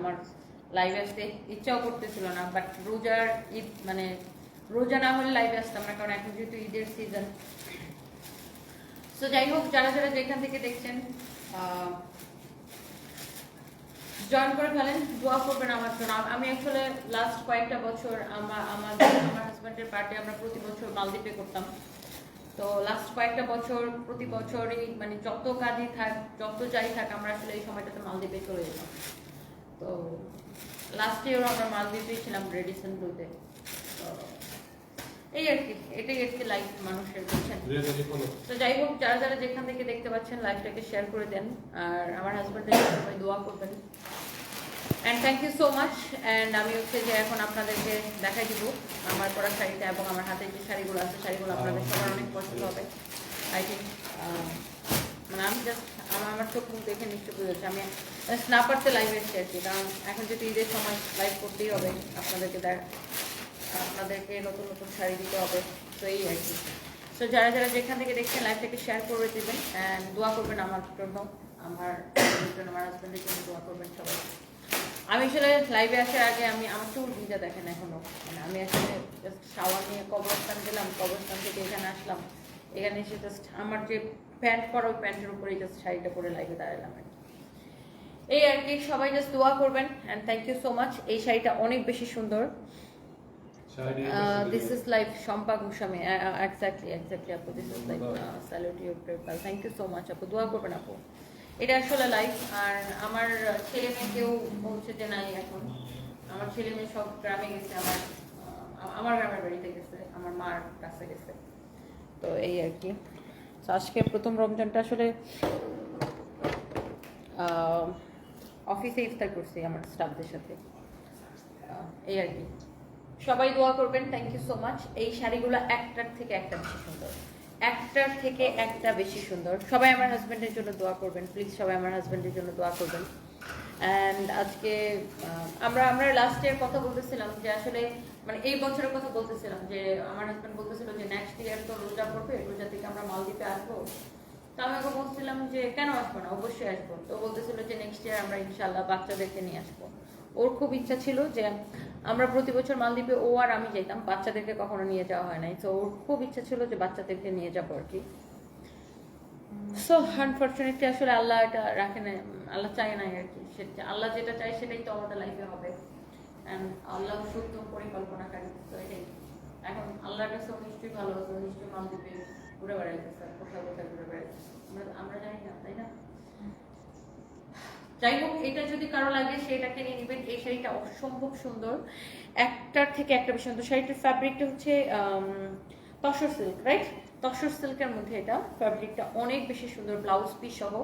আমার লাইভে আসতে ইচ্ছাও করতেছিল না বাট রোজার ঈদ মানে রোজা না হলে লাইভে আসতাম না, কারণ এখন যেহেতু ঈদের সিজন সো যাই হোক, যারা যারা যেখান থেকে দেখছেন জয়েন করে ফেলেন, দোয়া করবেন আমার জন্য। আমি আসলে লাস্ট কয়েকটা বছর আমার আমাদের, আমার হাজব্যান্ডের পার্টি আমরা প্রতি বছর মালদ্বীপে করতাম। তো লাস্ট কয়েকটা বছর প্রতি বছরই মানে যত কাজই থাক, যত যাই থাক, আমরা আসলে এই সময়টাতে মালদ্বীপে চলে যেতাম। লাস্ট ইয়ারও আমরা মালদ্বীপেই ছিলাম রেডিসন ব্লুতে এই আর কি এটাই আর কি লাইফ মানুষের বুঝছেন? তো যাই হোক যারা যারা যেখান থেকে দেখতে পাচ্ছেন লাইভটাকে শেয়ার করে দেন আর আমার হাজব্যান্ডের সবাই দোয়া করবেন। And thank you so much and আমি হচ্ছে যে এখন আপনাদেরকে দেখাই দিব আমার পরা শাড়িটা এবং আমার হাতে যে শাড়িগুলো আছে শাড়িগুলো আপনাদের সবার অনেক পছন্দ হবে। আই থিঙ্ক মানে আমি জাস্ট আমার আমার চোখ মুখ দেখে নিশ্চয় বুঝেছি আমি না পারতে লাইভ এসেছি আর কি, কারণ এখন যেহেতু ঈদের সময় লাইভ করতেই হবে, আপনাদেরকে দেখ, আপনাদেরকে নতুন নতুন শাড়ি দিতে হবে, তো এই আর কি। তো যারা যারা যেখান থেকে দেখছেন লাইভটাকে শেয়ার করে দেবেন অ্যান্ড দোয়া করবেন আমার জন্য আমার জন্য, আমার হাজব্যান্ডের জন্য দোয়া করবেন সবাই। আমি আসলে লাইভে আসার আগে আমি, আমার চুল ভিজা দেখেন এখনও। মানে আমি আসলে জাস্ট শাওয়ার নিয়ে কবরস্থান গেলাম, কবরস্থান থেকে এখানে আসলাম। এখানে এসে জাস্ট আমার যে প্যান্ট পরা ওই প্যান্টের উপরে জাস্ট শাড়িটা পরে লাইভে দাঁড়ালাম আর এই আর কি সবাই জাস্ট দোয়া করবেন and thank you so much এই শাড়িটা অনেক বেশি সুন্দর। This is like Shampa Goswami. Exactly exactly আপু this is like salute your PayPal thank you so much আপু দোয়া করবেন আপু। এটা আসলে লাইফ আর আমার ছেলে মেয়ে কেউ হচ্ছে যে নাই এখন। আমার ছেলে মেয়ে সব গ্রামে গেছে আমার আমার গ্রামের বাড়িতে গেছে আমার মার কাছে গেছে। তো এই আর কি। তো আজকে প্রথম রমজানটা আসলে অফিসে ইফতার করছি আমার স্টাফদের সাথে। এই আর কি। সবাই দোয়া করবেন থ্যাংক ইউ সো মাচ এই শাড়িগুলো একটার থেকে একটা বেশি সুন্দর। একটার থেকে একটা বেশি সুন্দর। সবাই আমার হাজব্যান্ডের জন্য দোয়া করবেন। প্লিজ সবাই আমার হাজব্যান্ডের জন্য দোয়া করবেন। অ্যান্ড আজকে আমরা আমরা লাস্ট ইয়ার কথা বলতেছিলাম যে আসলে মানে এই বছরের কথা বলতেছিলাম যে আমার হাজব্যান্ড বলতেছিল যে নেক্সট ইয়ার তো রোজা পড়বে, রোজা থেকে আমরা মালদ্বীপে আসব। তো আমি ওকে বলছিলাম যে কেন আসব না? অবশ্যই আসব। তো বলতেছিল যে নেক্সট ইয়ার আমরা ইনশাল্লাহ বাচ্চাদেরকে নিয়ে আসব। ওর খুব ইচ্ছা ছিল যে আমরা প্রতি বছর মালদ্বীপে ও আর আমি যাইতাম, বাচ্চাদেরকে কখনো নিয়ে যাওয়া হয় নাই। তো ওর খুব ইচ্ছা ছিল যে বাচ্চাদেরকে নিয়ে যাব আর কি। সো আনফর্চুনেটলি আসলে আল্লাহ এটা রাখে না আল্লাহ চায় নাই আর কি। সেটা আল্লাহ যেটা চায় সেটাই তো আমাদের লাইফে হবে। অ্যান্ড আল্লাহ সুন্দর পরিকল্পনাকারী, তো এটাই। এখন আল্লাহর কাছে নিশ্চয়ই ভালো, ও নিশ্চয়ই মালদ্বীপে ঘুরে বেড়াইতেছে কোথাও কোথায় ঘুরে বেড়াইতেছে। আমরা আমরা জানি না, তাই না? যাই হোক, এটা যদি কারও লাগে সেটাকে নিয়ে নেবেন। এই শাড়িটা অসম্ভব সুন্দর। একটার থেকে একটা বেশি সুন্দর শাড়িটার ফ্যাব্রিকটা হচ্ছে তসর সিল্ক রাইট তসর সিল্কের মধ্যে এটা ফ্যাব্রিকটা অনেক বেশি সুন্দর ব্লাউজ পিস সহ।